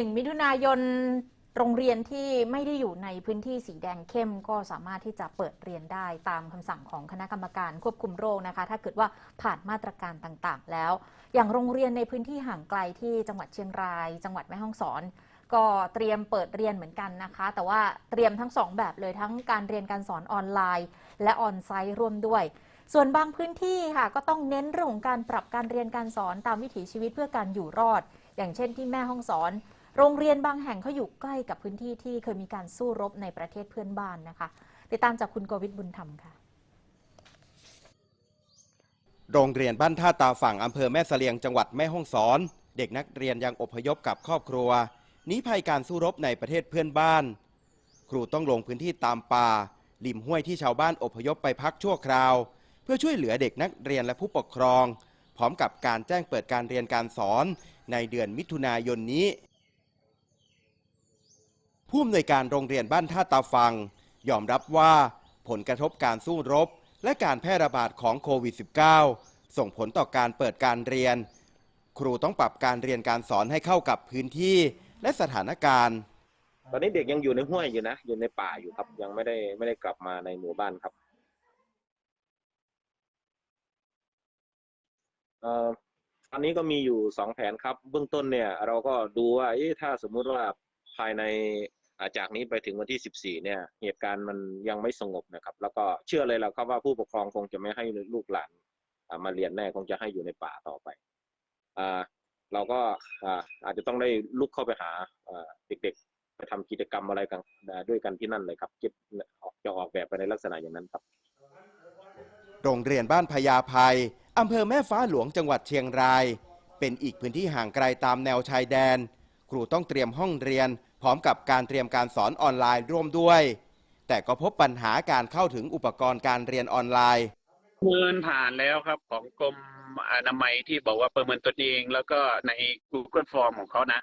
หนึ่งมิถุนายนโรงเรียนที่ไม่ได้อยู่ในพื้นที่สีแดงเข้มก็สามารถที่จะเปิดเรียนได้ตามคำสั่งของคณะกรรมการควบคุมโรคนะคะ ถ้าเกิดว่าผ่านมาตรการต่างๆ แล้ว อย่างโรงเรียนในพื้นที่ห่างไกลที่จังหวัดเชียงราย จังหวัดแม่ฮ่องสอน ก็เตรียมเปิดเรียนเหมือนกันนะคะ แต่ว่าเตรียมทั้งสองแบบเลยทั้งการเรียนการสอนออนไลน์ และออนไซต์ร่วมด้วยส่วนบางพื้นที่ค่ะก็ต้องเน้นเรื่องของการปรับการเรียนการสอนตามวิถีชีวิตเพื่อการอยู่รอด อย่างเช่นที่แม่ห้องสอน โรงเรียนบางแห่งเขาอยู่ใกล้กับพื้นที่ที่เคยมีการสู้รบในประเทศเพื่อนบ้านนะคะ ติดตามจากคุณโกวิทบุญธรรมค่ะ โรงเรียนบ้านท่าตาฝั่งอำเภอแม่เสลียงจังหวัดแม่ฮ่องสอน เด็กนักเรียนยังอพยพกับครอบครัวหนีภัยการสู้รบในประเทศเพื่อนบ้าน ครูต้องลงพื้นที่ตามป่าริมห้วยที่ชาวบ้านอพยพไปพักชั่วคราว เพื่อช่วยเหลือเด็กนักเรียนและผู้ปกครอง พร้อมกับการแจ้งเปิดการเรียนการสอนในเดือนมิถุนายนนี้ ผู้อำนวยการโรงเรียนบ้านท่าตาฟัง ยอมรับว่าผลกระทบการสู้รบ และการแพร่ระบาดของโควิด -19 ส่งผลต่อการเปิดการเรียน ครูต้องปรับการเรียนการสอนให้เข้ากับพื้นที่และสถานการณ์ ตอนนี้เด็กยังอยู่ในห้วยอยู่นะ อยู่ในป่าอยู่ครับ ยังไม่ได้ไม่ได้กลับมาในหมู่บ้านครับเอ่อตอนนี้ก็มีอยู่สองแผนครับ เบื้องต้นเนี่ย เราก็ดูว่าเอ๊ะถ้าสมมุติว่าภายใน จากนี้ไปถึงวันที่สิบสี่เนี่ย เหตุการณ์มันยังไม่สงบนะครับ แล้วก็เชื่อเลยแหละครับว่าผู้ปกครองคงจะไม่ให้ลูกหลานมาเรียนแน่คงจะให้อยู่ในป่าต่อไปอเราก็อาจจะต้องได้ลุกเข้าไปหาเด็กๆ ไปทำกิจกรรมอะไรกันด้วยกันที่นั่นเลยครับคิดจะออกแบบไปในลักษณะอย่างนั้นครับ โรงเรียนบ้านพญาภัยอำเภอแม่ฟ้าหลวงจังหวัดเชียงราย เป็นอีกพื้นที่ห่างไกลตามแนวชายแดน ครูต้องเตรียมห้องเรียน พร้อมกับการเตรียมการสอนออนไลน์ร่วมด้วย แต่ก็พบปัญหาการเข้าถึงอุปกรณ์การเรียนออนไลน์ประเมินผ่านแล้วครับของกรมอนามัยที่บอกว่าประเมินตนเอง แล้วก็ใน Google Form ของเขานะ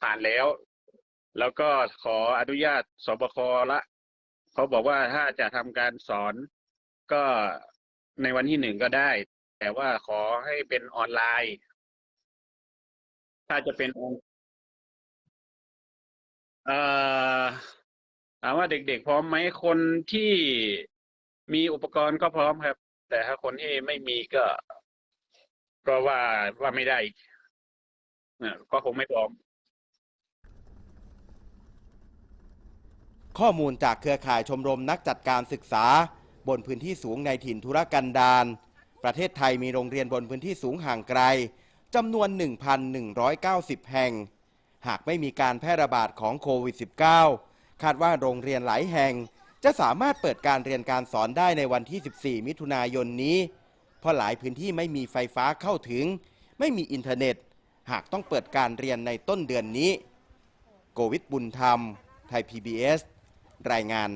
ผ่านแล้ว แล้วก็ขออนุญาตสบคละเขาบอกว่าถ้าจะทำการสอนก็ในวันที่หนึ่งก็ได้ แต่ว่าขอให้เป็นออนไลน์ ถ้าจะเป็นออนเอ่อ ถามว่าเด็กๆพร้อมไหมคนที่มีอุปกรณ์ก็พร้อมครับ แต่ถ้าคนที่ไม่มีก็ ก็ว่าว่าไม่ได้อ่อก็คงไม่พร้อม ข้อมูลจากเครือข่ายชมรมนักจัดการศึกษา บนพื้นที่สูงในถิ่นธุรกันดารประเทศไทยมีโรงเรียนบนพื้นที่สูงห่างไกลจำนวน 1,190 แห่ง หากไม่มีการแพร่ระบาดของโควิด -19 คาดว่าโรงเรียนหลายแห่ง จะสามารถเปิดการเรียนการสอนได้ในวันที่ 14 มิถุนายนนี้ เพราะหลายพื้นที่ไม่มีไฟฟ้าเข้าถึง ไม่มีอินเทอร์เน็ต หากต้องเปิดการเรียนในต้นเดือนนี้ โกวิทบุญธรรม ไทย PBS รายงาน